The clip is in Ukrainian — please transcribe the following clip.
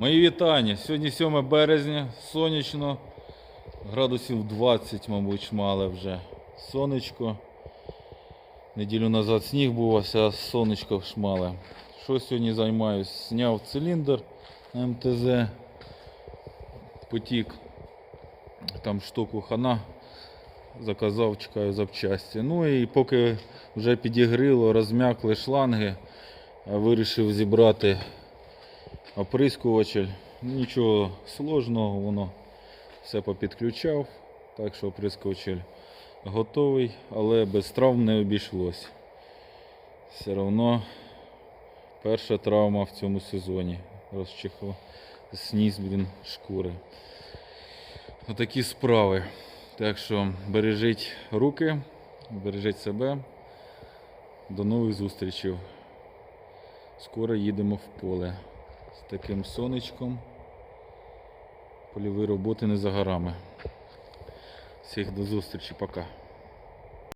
Мої вітання. Сьогодні 7 березня, сонячно, градусів 20, мабуть, шмале вже. Сонечко. Неділю назад сніг був, а сонечко шмале. Що сьогодні займаюсь? Зняв циліндр МТЗ. Потік. Там штуку хана. Заказав, чекаю запчасті. Ну і поки вже підігріло, розм'якли шланги, вирішив зібрати оприскувачель. Нічого сложного, воно все попідключав. Так що оприскувачель готовий, але без травм не обійшлось. Все одно перша травма в цьому сезоні. Розчихав сніс, блін, шкури. Отакі справи. Так що бережіть руки, бережіть себе. До нових зустрічей. Скоро їдемо в поле з таким сонечком. Польові роботи не за горами. Всіх до зустрічі, пока.